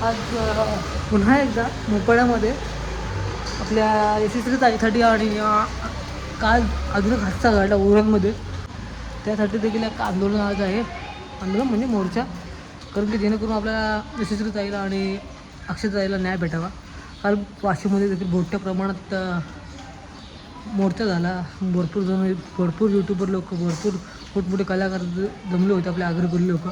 आज पुन्हा एकदा मोपाड्यामध्ये आपल्या यशस्वी ताईसाठी आणि काल अजून एक हादसा घडला उरणमध्ये. त्यासाठी देखील एक आंदोलन आज आहे. आंदोलन म्हणजे मोर्चा. कारण की जेणेकरून आपल्या यशस्वी ताईला आणि अक्षताईला न्याय भेटावा. काल वाशिममध्ये देखील मोठ्या प्रमाणात मोर्चा झाला. भरपूर जण भरपूर यूट्यूबर लोक भरपूर मोठमोठे कलाकार जमले होते आपले आग्रकुली लोक.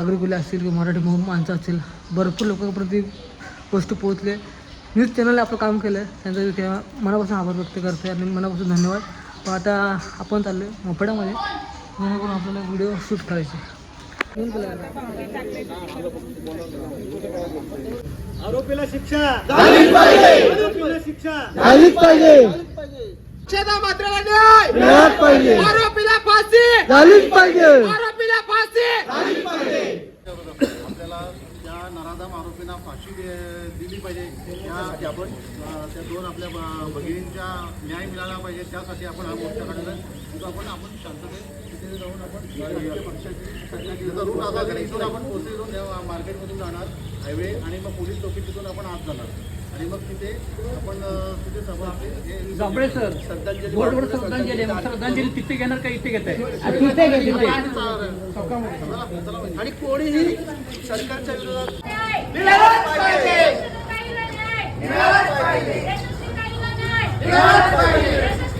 आग्रकुली असतील किंवा मराठी माणसं असतील भरपूर लोकांपर्यंत ही गोष्ट पोहोचले. न्यूज चॅनलने आपलं काम केलं आहे त्यांचा मी त्या- मनापासून आभार व्यक्त करते आणि मनापासून धन्यवाद. पण आता आपण चाललो आहे मोपड्यामध्ये जेणेकरून आपल्याला व्हिडिओ शूट करायचे. आरोपीला शिक्षा. आरोपीला शिक्षा. झालीच पाहिजे. पाहिजे. आरोपीला फाशी. झालीच पाहिजे. आरोपीला फाशी! आपल्याला त्या नराधाम आरोपींना फाशी दिली पाहिजे त्या आपण त्या दोन आपल्या भगिनींच्या न्याय मिळाला पाहिजे त्यासाठी आपण हा मोर्चा तिथं आपण आपण शांततेत तिथे जाऊन आपण पक्षाची तिथं रूट आता इथून आपण पोहोचले जाऊन मार्केटमधून जाणार हायवे आणि मग पोलीस चौकी तिथून आपण आत जाणार. आणि मग तिथे आपण अं, तिथे सभा आपली जांभळे सर श्रद्धांजली बोर्डवर श्रद्धांजली आहे. मग श्रद्धांजली तिथे घेणार का इथे घेत आहे आणि कोणीही सरकारच्या विरोधात पाहिजे काहीला न्याय मिळालाच पाहिजे काहीला न्याय मिळालाच पाहिजे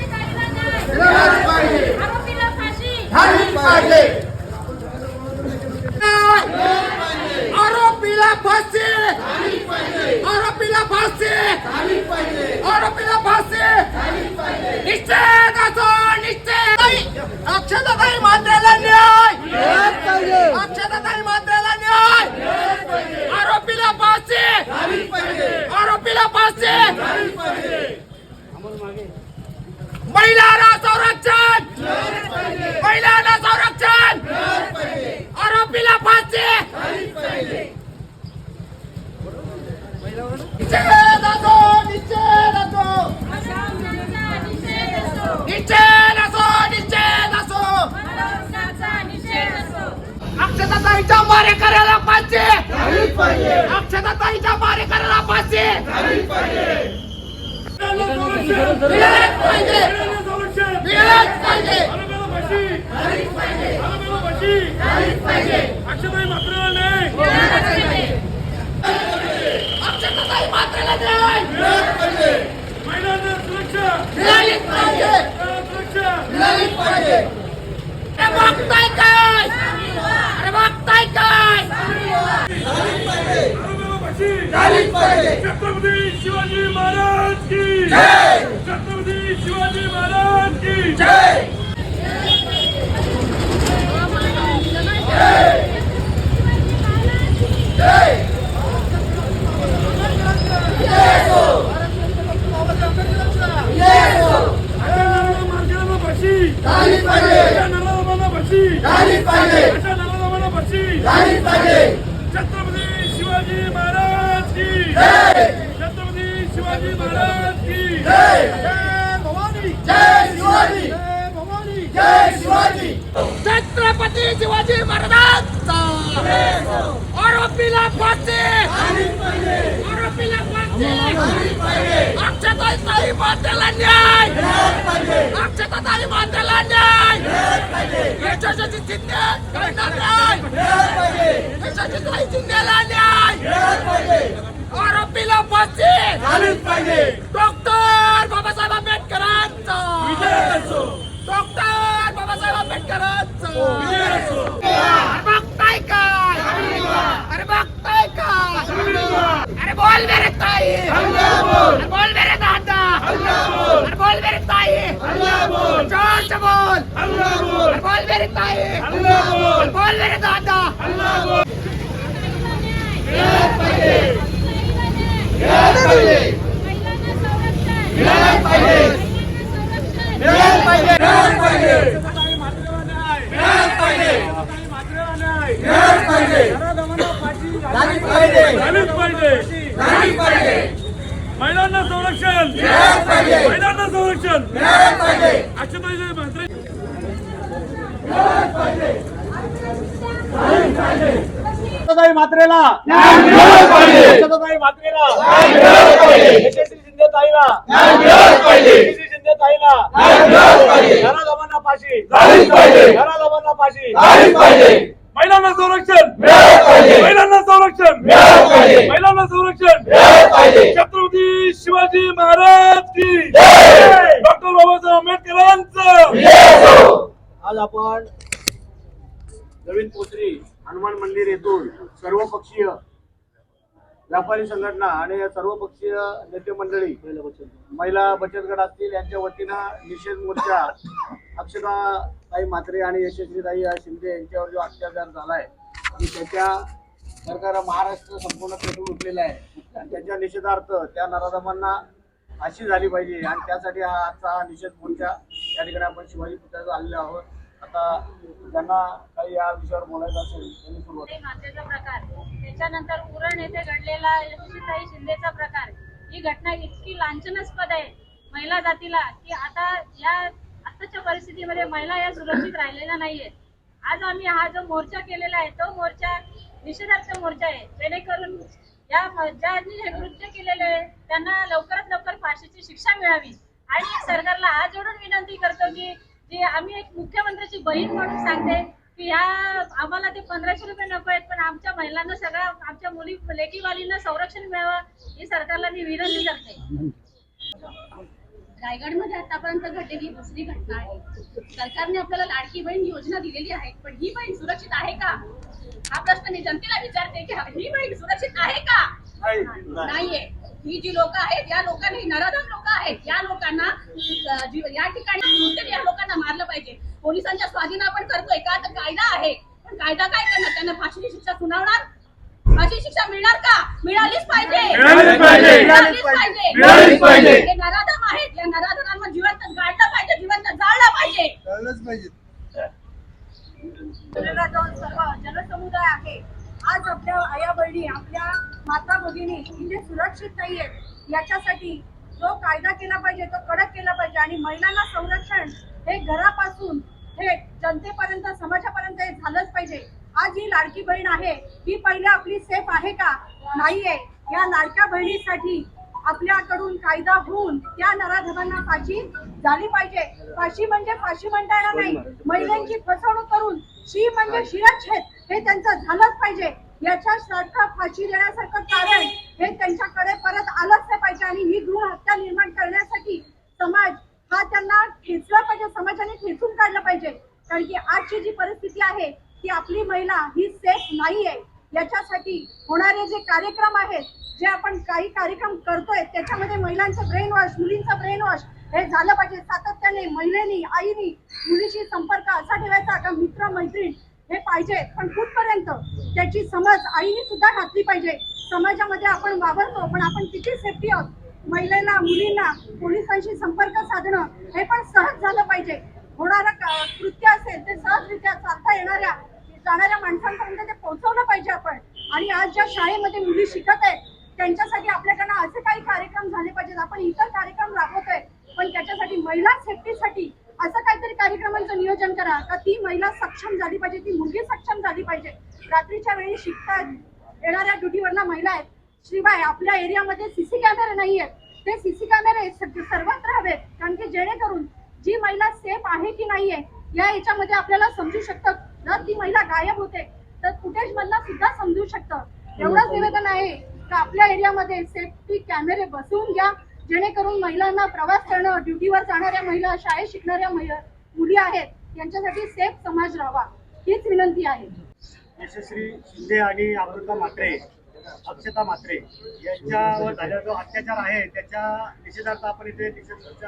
काहीला न्याय मिळालाच पाहिजे आरोपीला फाशी झालीच पाहिजे आरोपीला फाशी आरोपीला फाशी आरोपीला फाशी निश्चित असो निश्चित! अक्षताताई मात्रेला न्याय! मिळालाच पाहिजे अक्षताताई मात्रेला न्याय! आरोपीला पाचशे आरोपीला पाचशे महिलांना संरक्षण! महिलांना संरक्षण! आरोपीला फाशी! फाशी! झालीच पाहिजे. अक्षताताईच्या फाशी! मिळालंच पाहिजे. अक्षताताई मिळालीच मिळालीच पाहिजे. अरे बघताय काय? बघताय काय? छत्रपती शिवाजी महाराज की जय. छत्रपती शिवाजी महाराज की जय. जय अशा नराधमांना फाशी पाहिजे. छत्रपती शिवाजी महाराज की जय. छत्रपती शिवाजी महाराज की जय. भवानी. जय शिवाजी. जय भवानी. जय शिवाजी. छत्रपती शिवाजी महाराजांचा. आरोपीला फाशी आरोपीला फाशी अक्षताई मातेला न्याय अक्षताई मातेला न्याय यशस्वी शिंदे यांना न्याय यशस्वी शिंदेला न्याय आरोपीला फाशी डॉक्टर बाबासाहेब आंबेडकरांचा. डॉक्टर बाबासाहेब आंबेडकरांचा. अरे बघताय काय अरे बघताय काय बोल मेरे ताई अरे बोल मेरे दादा अरे बोल मेरे ताई जोर से बोल अरे बोल मेरे ताई अरे बोल मेरे दादा महिलांना संरक्षण मिळालं पाहिजे झालीच पाहिजे संरक्षण महिलांना संरक्षण अक्षताईचे मंत्री आशाताई मात्रेला न्याय मिळालाच पाहिजे आशाताई मात्रेला न्याय पाहिजे. यशस्वी शिंदे ताईला. न्याय मिळालाच पाहिजे. यशस्वी शिंदे ताईला. मिळालाच पाहिजे. घरा लोकांना फाशी. महिलांना संरक्षण. महिलांना संरक्षण. महिलांना संरक्षण. छत्रपती शिवाजी महाराज की जय! डॉक्टर बाबासाहेब आंबेडकरांचं. विजय असो. आज आपण नवीन पोत्री हनुमान मंदिर येथून सर्व पक्षीय व्यापारी संघटना आणि सर्व पक्षीय नेते मंडळी महिला बचत गट. असतील यांच्या वतीनं निषेध मोर्चा अक्षता ताई म्हात्रे आणि यशस्वीताई शिंदे यांच्यावर जो अत्याचार झालाय की त्याच्या सरकार महाराष्ट्र संपूर्ण पेटून उठलेला आहे. आणि त्याच्या निषेधार्थ त्या नराधमांना अशी झाली पाहिजे. आणि त्यासाठी हा आजचा हा निषेध मोर्चा या ठिकाणी आपण शिवाजी पुतळ्यात आलेलो आहोत. आता ज्यांना काही या विषयावर बोलायचं असेल त्यांनी सुरुवात मातेचा प्रकार. त्याच्यानंतर उरण येथे घडलेला यशस्वीताई शिंदेचा प्रकार. ही घटना इतकी लांछनास्पद आहे महिला जातीला की आता या आताच्या परिस्थितीमध्ये महिला या सुरक्षित राहिलेल्या नाहीयेत. आज आम्ही हा जो मोर्चा केलेला आहे तो मोर्चा निषेधार्थ मोर्चा आहे. जेणेकरून या ज्यांनी हे कृत्य केलेले आहे त्यांना लवकरात लवकर फाशीची शिक्षा मिळावी. आणि सरकारला आज एवढून विनंती करतो की जे आम्ही एक मुख्यमंत्र्याची बहीण म्हणून सांगते की ह्या आम्हाला ते पंधराशे रुपये नको आहेत पण आमच्या महिलांना सगळ्या आमच्या मुली लेकीवालींना संरक्षण मिळावं ही सरकारला मी विनंती करते. रायगडमध्ये आतापर्यंत घडलेली ही दुसरी घटना आहे. सरकारने आपल्याला लाडकी बहीण योजना दिलेली आहे पण ही बहीण सुरक्षित आहे का? हा प्रश्न मी जनतेला विचारते की ही बहीण सुरक्षित आहे का? नाहीये. ही जी लोक आहेत या लोकांनी नराधम लोक आहेत. या लोकांना या ठिकाणी या लोकांना मारलं पाहिजे. पोलिसांच्या स्वाधीन आपण करतोय. का? तर कायदा आहे. पण कायदा काय करणार? त्यांना फाशीची शिक्षा सुनावणार? फाशी शिक्षा मिळणार का? मिळालीच पाहिजे. मिळालीच पाहिजे. मिळालीच पाहिजे. मिळालीच पाहिजे. हे नराधम आहेत. या नराधमांना जिवंत गाडलं पाहिजे. जिवंत जाळलं पाहिजे. जनसमुदाय आहे. आज आपल्या आया बहिणी आपल्या माता भगिनी म्हणजे सुरक्षित नाहीये याच्यासाठी जो कायदा केला पाहिजे तो कडक केला पाहिजे. आणि महिलांना संरक्षण हे घरापासून हे जनतेपर्यंत समाजापर्यंत हे झालंच पाहिजे. आज ही लाडकी बहीण आहे ही पहिले आपली सेफ आहे का? नाहीये. या लाडक्या बहिणीसाठी आपल्याकडून कायदा होऊन त्या नराधमांना फाशी झाली पाहिजे. फाशी म्हणजे फाशी म्हणता येणार नाही. महिलांची फसवणूक करून शी म्हणजे शिरच्छेद. हे त्यांचं झालंच पाहिजे. याच्या सारखं फाशी देण्यासारखं कारण हे त्यांच्याकडे परत आलंच नाही पाहिजे. आणि ही गृह हत्या निर्माण करण्यासाठी समाज हा त्यांना खेचला पाहिजे. समाजाने खेचून काढलं पाहिजे. कारण की आजची जी परिस्थिती आहे ती आपली महिला ही सेफ नाही आहे याच्यासाठी होणारे जे कार्यक्रम आहेत जे आपण काही कार्यक्रम करतोय त्याच्यामध्ये महिलांचं ब्रेन वॉश मुलींचं ब्रेन वॉश हे झालं पाहिजे. सातत्याने महिलेनी आईनी मुलीशी संपर्क असा ठेवायचा का मित्र मैत्रीण हे पाहिजे पण कुठपर्यंत? त्याची समज आईने सुद्धा घातली पाहिजे. समाजामध्ये आपण वावरतो पण आपण किती सेफ्टी आहोत? महिलेला मुलींना पोलिसांशी संपर्क साधणं हे पण सहज झालं पाहिजे. होणारं कृत्य असेल ते सहजरित्या चालता येणाऱ्या जाणाऱ्या माणसांपर्यंत ते पोहोचवलं पाहिजे आपण. आणि आज ज्या शाळेमध्ये मुली शिकत आहेत त्यांच्यासाठी आपल्याकडनं असे काही कार्यक्रम झाले पाहिजेत. आपण इतर कार्यक्रम राबवतोय पण त्याच्यासाठी महिला सेफ्टीसाठी असं काहीतरी कार्यक्रमांचं नियोजन करा का ती महिला सक्षम झाली पाहिजे ती मुलगी सक्षम झाली पाहिजे. रात्रीच्या वेळी शिकतात येणाऱ्या ड्युटीवरला महिला आहेत. शिवाय आपल्या एरियामध्ये सीसी कॅमेरे नाही आहेत. ते सीसी कॅमेरे सर्वत्र हवेत कारण की जेणेकरून जी महिला सेफ आहे की नाहीये या याच्यामध्ये आपल्याला समजू शकतं. जर ती महिला गायब होते तर फुटेज मधला सुद्धा समजू शकतं. एवढंच निवेदन आहे का आपल्या एरियामध्ये सेफ्टी कॅमेरे बसवून घ्या. जेणेकरून महिलांना प्रवास करणं ड्युटीवर जाणाऱ्या महिला शाळेत शिकणाऱ्या महिला मुली आहेत यांच्यासाठी सेफ समाज राहावा हीच विनंती आहे. यशस्वी शिंदे आणि अमृता म्हात्रे अक्षता म्हात्रे यांच्यावर झालेला जो अत्याचार आहे त्याच्या निषेधार्थ आपण इथे निषेध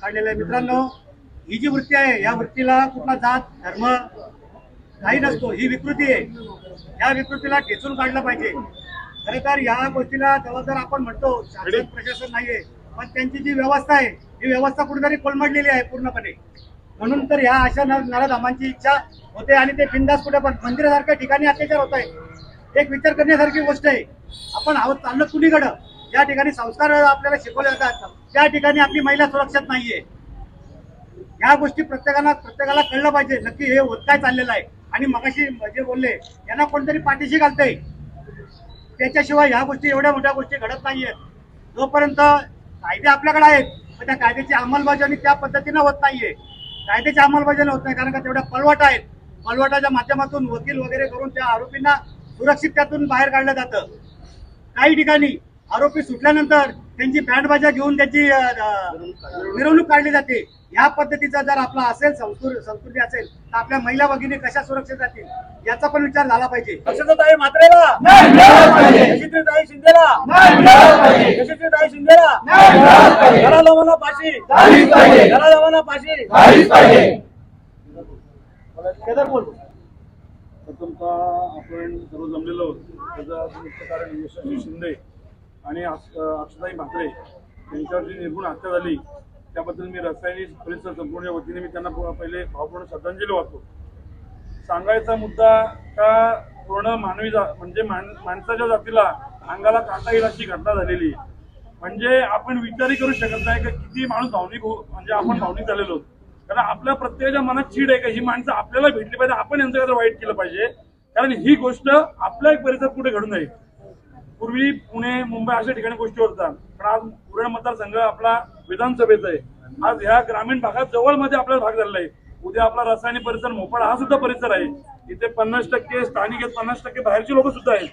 काढलेला आहे. मित्रांनो ही जी वृत्ती आहे या वृत्तीला कुठला जात धर्म काही नसतो ही विकृती आहे. या विकृतीला ठेचून काढलं पाहिजे. खरं तर या गोष्टीला जबाबदार आपण म्हणतो शासन प्रशासन नाहीये. पण त्यांची जी व्यवस्था आहे ही व्यवस्था कुठेतरी कोलमडलेली आहे पूर्णपणे. म्हणून तर ह्या अशा नर- नराधामांची इच्छा होते आणि ते बिंदास कुठे पण मंदिरासारख्या ठिकाणी अत्याचार होत आहे. एक विचार करण्यासारखी गोष्ट आहे आपण आहोत चाललो कुणीकडं? ज्या ठिकाणी संस्कार आपल्याला शिकवले जातात त्या ठिकाणी आपली महिला सुरक्षित नाहीये. या गोष्टी प्रत्येकाला प्रत्येकाला कळलं पाहिजे नक्की हे होत काय चाललेलं आहे. आणि मगाशी जे बोलले यांना कोणतरी पाठीशी घालतंय. त्याच्याशिवाय ह्या गोष्टी एवढ्या मोठ्या गोष्टी घडत नाहीयेत. जोपर्यंत कायदे आपल्याकडे आहेत पण त्या कायद्याची अंमलबजावणी त्या पद्धतीनं होत नाहीये. कायद्याची अंमलबजावणी होत नाही कारण का तेवढ्या पलवाटा आहेत. पलवाटाच्या माध्यमातून वकील वगैरे करून त्या आरोपींना सुरक्षित त्यातून बाहेर काढलं जातं. काही ठिकाणी आरोपी सुटल्यानंतर त्यांची बँडबाजा घेऊन त्याची मिरवणूक काढली जाते. ह्या पद्धतीचा जर आपला असेल संस्कृती संस्कृती असेल तर आपल्या महिला भगिनी कशा सुरक्षित राहतील याचा पण विचार झाला पाहिजे. ताई मात्रेला ताई शिंदेला! ताई शिंदेला! मला फाशी! केदार बोल. प्रथमतः आपण सर्व जमलेलो त्याचं मुख्य कारण यशस्वी शिंदे. आणि अक्षताई म्हात्रे यांच्यावर जी निर्गुण हत्या झाली त्याबद्दल मी रसायनिक परिसर संपूर्ण वतीने मी त्यांना पहिले भावपूर्ण श्रद्धांजली वाहतो. सांगायचा मुद्दा का पूर्ण मानवी जा म्हणजे मान माणसाच्या जातीला अंगाला काटा येईल अशी घटना झालेली आहे. म्हणजे आपण विचारही करू शकत नाही का किती माणूस भावनिक हो म्हणजे आपण भावनिक झालेलो कारण आपल्या प्रत्येकाच्या मनात चीड आहे का? ही माणसं आपल्याला भेटली पाहिजे आपण यांचं काहीतरी वाईट केलं पाहिजे. कारण ही गोष्ट आपल्या एक परिसरात कुठे घडून जाईल पूर्वी पुणे मुंबई अशा ठिकाणी गोष्टी होतात पण आज उरण मतदारसंघ आपला विधानसभेचा आहे. आज ह्या ग्रामीण भागात जवळमध्ये आपल्याला भाग झालेला आहे. उद्या आपला रासायनिक परिसर मोपाळा हा सुद्धा परिसर आहे. इथे पन्नास टक्के स्थानिक आहेत पन्नास टक्के बाहेरची लोक सुद्धा आहेत.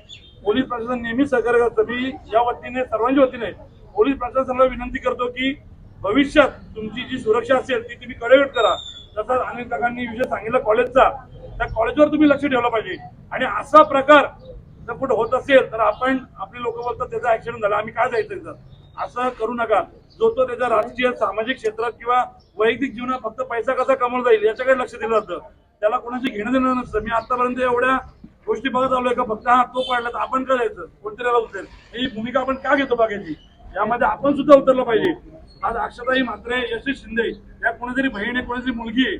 पोलीस प्रशासन नेहमी सहकार्य करतं. मी या वतीने सर्वांच्या वतीने पोलीस प्रशासनाला विनंती करतो की भविष्यात तुमची जी सुरक्षा असेल ती तुम्ही कडेगट करा. तसंच अनेक जगांनी विषय सांगितला कॉलेजचा त्या कॉलेजवर तुम्ही लक्ष ठेवलं पाहिजे. आणि असा प्रकार जर कुठं होत असेल तर आपण आपली लोक बोलतात त्याचा ऍक्सिडेंट झाला आम्ही काय जायचं त्याचं असं करू नका. जो तो त्याच्या राजकीय सामाजिक क्षेत्रात किंवा वैयक्तिक जीवनात फक्त पैसा कसा कमवला जाईल याच्याकडे लक्ष दिलं जातं. त्याला कोणाशी घेणं देणं नसतं. मी आतापर्यंत एवढ्या गोष्टी बघत आलोय का फक्त हा तो पडला तर आपण काय जायचं? कोणतरी उचलेल ही भूमिका आपण का घेतो बघायची? यामध्ये आपण सुद्धा उतरलं पाहिजे. आज अक्षताई म्हात्रे यशस्वी शिंदे या कोणीतरी बहीण आहे कोणीतरी मुलगी आहे.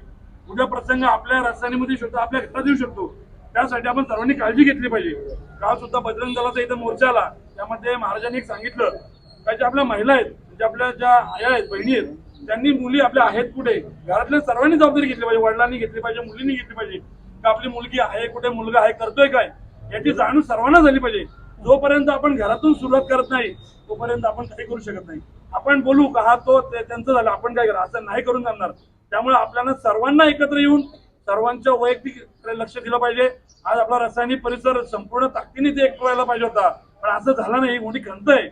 उद्या प्रसंग आपल्या राजधानीमध्ये येऊ आपल्या घरात येऊ शकतो. त्यासाठी आपण सर्वांनी काळजी घेतली पाहिजे. काल सुद्धा बजरंग दलाचा इथं मोर्चा आला. त्यामध्ये महाराजांनी एक सांगितलं का ज्या आपल्या महिला आहेत म्हणजे आपल्या ज्या आया आहेत बहिणी आहेत त्यांनी मुली आपल्या आहेत कुठे? घरातल्या सर्वांनी जबाबदारी घेतली पाहिजे वडिलांनी घेतली पाहिजे मुलींनी घेतली पाहिजे. का आपली मुलगी आहे कुठे मुलगा आहे करतोय काय? याची जाणीव सर्वांना झाली पाहिजे. जोपर्यंत आपण घरातून सुरुवात करत नाही तोपर्यंत आपण काही करू शकत नाही. आपण बोलू का हा तो त्यांचं झालं आपण काय करा? असं नाही करून जाणार त्यामुळे आपल्याला सर्वांना एकत्र येऊन सर्वांच्या वैयक्तिक लक्ष दिलं पाहिजे. आज आपला रासायनिक परिसर संपूर्ण ताकदीने ते एक व्हायला पाहिजे होता. पण असं झालं नाही. ही मोठी खंत आहे.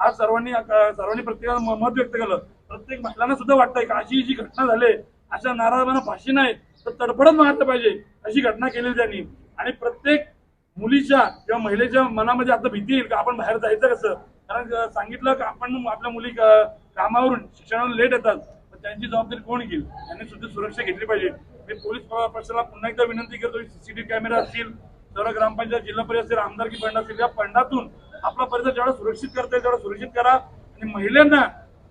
आज सर्वांनी सर्वांनी प्रत्येकाला मत व्यक्त केलं. प्रत्येक महिलांना सुद्धा वाटतंय का अशी जी घटना झाली अशा नाराजांना फाशी नाही तर तडफडत मारलं पाहिजे. अशी घटना केली त्यांनी. आणि प्रत्येक मुलीच्या किंवा महिलेच्या मनामध्ये आता भीती येईल का आपण बाहेर जायचं कसं? कारण सांगितलं का आपण आपल्या मुली कामावरून शिक्षणावर लेट येतात. पण त्यांची जबाबदारी कोण घेईल? त्यांनी सुद्धा सुरक्षा घेतली पाहिजे. मी पोलीस प्रशासनाला पुन्हा एकदा विनंती करतो सीसीटीव्ही कॅमेरा असतील सर्व ग्रामपंचायत जिल्हा परिषद असेल आमदारकी फंड असेल या फंडातून आपला परिसर जेवढा सुरक्षित करता येईल तेवढा सुरक्षित करा. आणि महिलांना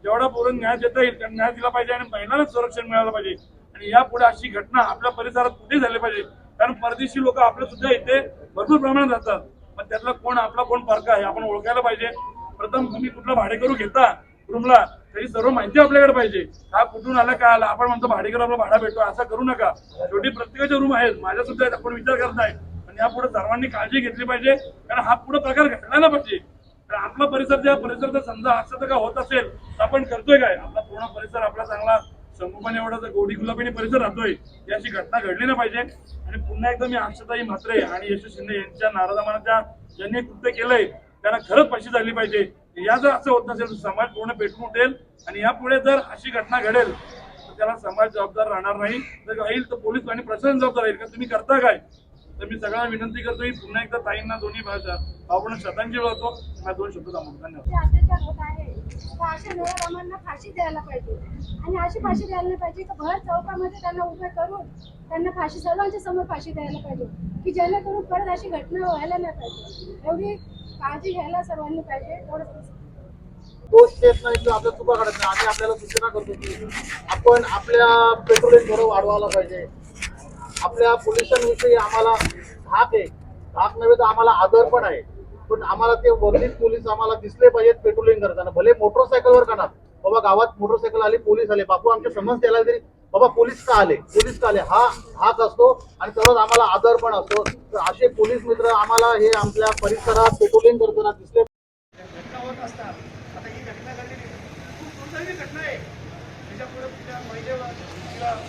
जेवढा पूर्ण न्याय देता येईल त्यांना न्याय दिला पाहिजे आणि महिलांना संरक्षण मिळालं पाहिजे. आणि यापुढे अशी घटना आपल्या परिसरात कुठे झाली पाहिजे. कारण परदेशी लोक आपल्या सुद्धा इथे भरपूर प्रमाणात राहतात. पण त्यातला कोण आपला कोण फरक आहे आपण ओळखायला पाहिजे. प्रथम तुम्ही कुठला भाडेकरू घेता रूमला तरी सर्व माहिती आपल्याकडे पाहिजे. हा कुठून आला काय आला? आपण म्हणतो भाडेकर आपला भाडा भेटतो असं करू नका. शेवटी प्रत्येकाच्या रूम आहेत. माझ्या सुद्धा आपण विचार करताय या पुढे सर्वांनी काळजी घेतली पाहिजे. कारण हा पुढे प्रकार घडला पाहिजे. तर आपला परिसर ज्या परिसर जर समजा असं तर का होत असेल तर आपण करतोय काय? आपला पूर्ण परिसर आपला चांगला संगोपन एवढा जर गोडी गुलाबीने परिसर राहतोय याची घटना घडली नाही पाहिजे. आणि पुन्हा एकदा मी अक्षताई म्हात्रे आणि यशू शिंदे यांच्या नाराजमानाच्या ज्यांनी कृत्य केलंय त्यांना खरंच पैसे झाली पाहिजे. या जर असं होत नसेल तर समाज पूर्ण पेटून उठेल आणि यापुढे जर अशी घटना घडेल तर त्याला समाज जबाबदार राहणार नाही. जर येईल तर पोलीस आणि प्रशासन जबाबदार राहील. का तुम्ही करता काय? तर मी सगळ्यांना विनंती करतो की पुन्हा एकदा ताईंना दोन्ही भाषा आपण श्रद्धांजली वाहतो हा दोन शब्द थांबवतो. धन्यवाद. जे होत आहे अशा फाशी द्यायला पाहिजे. आणि अशी फाशी द्यायला नाही पाहिजे की भर चौकामध्ये त्यांना उभे करून त्यांना फाशी सर्वांच्या समोर फाशी द्यायला पाहिजे. की जेणेकरून परत अशी घटना व्हायला नाही पाहिजे. एवढी काळजी घ्यायला सर्वांनी पाहिजे एवढंच दोष देत नाही किंवा आपल्या चुका काढत नाही आम्ही आपल्याला सूचना करतो की आपण आपल्या पेट्रोलिंग थोडं वाढवायला पाहिजे. आपल्या पोलिसांविषयी आम्हाला धाक आहे. धाक नव्हे तर आम्हाला आदर पण आहे. पण आम्हाला ते वर्धित पोलीस आम्हाला दिसले पाहिजेत पेट्रोलिंग करताना भले मोटरसायकलवर करणार. बाबा गावात मोटरसायकल आली पोलीस आले. बापू आमच्या समज त्याला तरी बाबा पोलीस का आले? पोलीस का आले? हा हाच असतो. आणि तरच आम्हाला आदर पण असतो. तर असे पोलीस मित्र आम्हाला हे आपल्या परिसरात पेट्रोलिंग करताना दिसले. घटना होत असतात आता ही घटना घडलेली खूप दुर्दैवी घटना आहे महिलेवर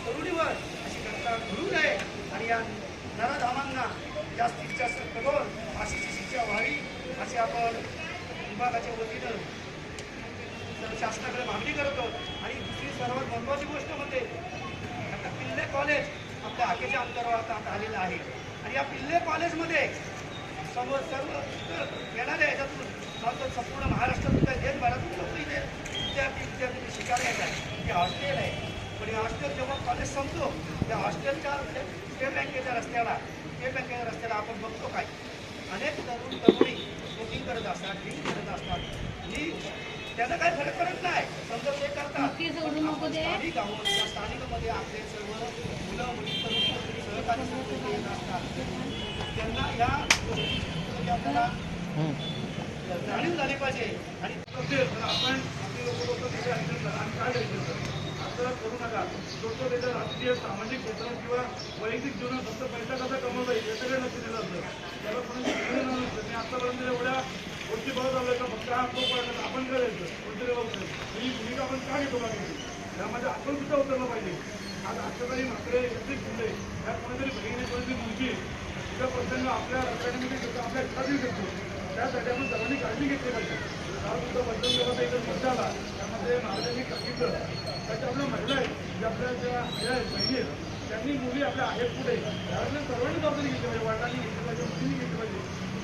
तरुणीवर अशी घटना घडू नये. आणि या नराधामांना जास्तीत जास्त कठोर फाशीची शिक्षा व्हावी असे आपण विभागाच्या वतीनं शासनाकडे मागणी करतो आणि दुसरी सर्वात महत्त्वाची गोष्ट म्हणजे आता पिल्ले कॉलेज आपल्या हाकेच्या आता आलेलं आहे. आणि या पिल्ले कॉलेजमध्ये सर्व सर्व येणाऱ्या याच्यातून नंतर संपूर्ण महाराष्ट्रातून काय देशभरातून लोक इथे विद्यार्थी विद्यार्थी शिकायला येतात. हे हॉस्टेल आहे. पण हे हॉस्टेल जेव्हा कॉलेज संपतो त्या हॉस्टेलच्या स्टेट बँकेच्या रस्त्याला स्टेट बँकेच्या रस्त्याला आपण बघतो काय? अनेक तरुण तरुणी बुकिंग करत असतात ड्रिंक करत असतात. ही त्यांना काही फरक पडत नाही. समजा ते करतात. स्थानिक आहोत. त्या स्थानिकमध्ये आपले सर्व मुलं मुली तरुण सहकारी येत असतात. त्यांना या गोष्टीची आपल्याला जाणीव झाली पाहिजे. आणि आपण आपले लोक लोक तिथे आणि काय करायचं असं करू नका. लोक त्याच्या राजकीय सामाजिक क्षेत्रात किंवा वैयक्तिक जीवनात फक्त पैसा कसा कमवता येईल याच्याकडे लक्ष दिलं असतं. त्याला पण शिकलेलं नसतं मी आतापर्यंत एवढ्या गोष्टी बघत आलोय का फक्त आपण काय द्यायचं? कोणतरी बघतो ही भूमिका आपण का घेतो मागे? त्यामध्ये आपण सुद्धा उतरलं पाहिजे. आज अक्षताई म्हात्रे एकत्रित शिंदे या कोणीतरी बहिणी कोणीतरी मुलगी तिच्या प्रसंग आपल्या रस्त्यामध्ये घेतो आपल्या घरातील घेतो त्यासाठी आपण सर्वांनी काळजी घेतली पाहिजे. काल सुद्धा बंधन व्यवस्था इथं मुद्दा आला त्यामध्ये महाराजांनी सांगितलं त्याच्या आपल्या महिला आहेत ज्या आपल्या ज्या आहेत, बहिणी आहेत त्यांनी मुली आपल्या आहेत पुढे. त्यावेळेला सर्वांनी जबाबदारी घेतली पाहिजे. वडिलांनी घेतली पाहिजे मुलींनी घेतली पाहिजे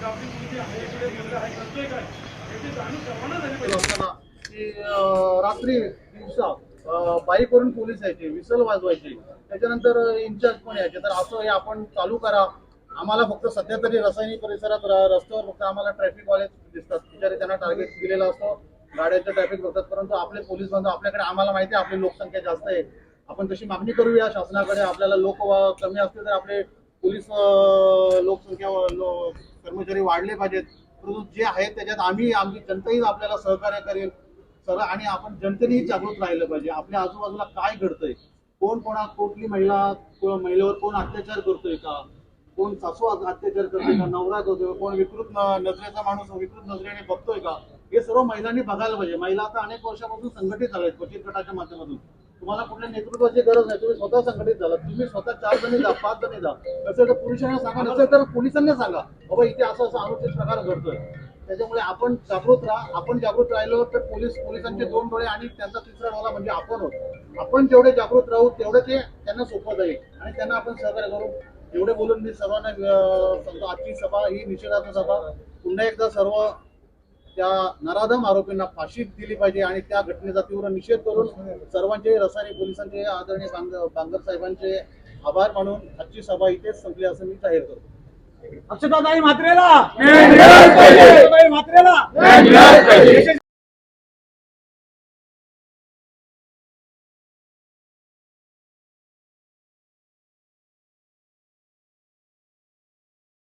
की रात्री दिवसा अं, बाईकवरून पोलीस यायचे विसल वाजवायचे त्याच्यानंतर इन्चार्ज पण यायचे? तर असं हे आपण चालू करा. आम्हाला फक्त सध्या तरी रसायनी परिसरात रस्त्यावर फक्त आम्हाला ट्रॅफिक वाले दिसतात. बिचारे त्यांना टार्गेट दिलेलं असतं. गाड्यांचं ट्रॅफिक बघतात. परंतु आपले पोलीस बंधू आपल्याकडे आम्हाला माहिती आहे आपली लोकसंख्या जास्त आहे. आपण तशी मागणी करूया. शासनाकडे आपल्याला लोक वा- कमी असतील तर आपले पोलीस लोकसंख्या लो- कर्मचारी वाढले पाहिजेत. परंतु जे आहेत त्याच्यात आम्ही आमची जनताही आपल्याला सहकार्य करेल. सर आणि आपण जनतेनेही जागृत राहिलं पाहिजे. आपल्या आजूबाजूला काय घडतंय? कोण कोणा कुठली महिला महिलेवर कोण अत्याचार करतोय का? कोण सासू अत्याचार करतोय का? नवरा करतोय कोण विकृत नजरेचा माणूस विकृत नजरेने बघतोय का? हे सर्व महिलांनी बघायला पाहिजे. महिला आता अनेक वर्षापासून संघटित झाल्या आहेत बचत गटाच्या माध्यमातून. तुम्हाला कुठल्या नेतृत्वाची गरज नाही तुम्ही स्वतः संघटित झाला तुम्ही स्वतः चार जणी जा पाच जणी जा. नसेल तर पुरुषांना सांगा नसेल तर पोलिसांना सांगा. बाबा इथे असं असं अनुचित प्रकार घडतोय. त्याच्यामुळे आपण जागृत राहा. आपण जागृत राहिलो तर पोलीस पोलिसांचे दोन डोळे आणि त्यांचा तिसरा डोळा म्हणजे आपण होत. आपण जेवढे जागृत राहू तेवढे ते त्यांना सोपं जाईल. आणि त्यांना आपण सहकार्य करू. एवढे बोलून मी सर्वांना सांगतो आजची सभा ही निषेधात्मक सभा. पुन्हा एकदा सर्व त्या नराधम आरोपींना फाशी दिली पाहिजे आणि त्या घटनेचा तीव्र निषेध करून सर्वांचे रसायने पोलिसांचे आदरणीय बांग- बांगर साहेबांचे आभार मानून आजची सभा इथेच संपली असं मी जाहीर करतो. अक्षताताई म्हात्रेला! अक्षताताई म्हात्रेला!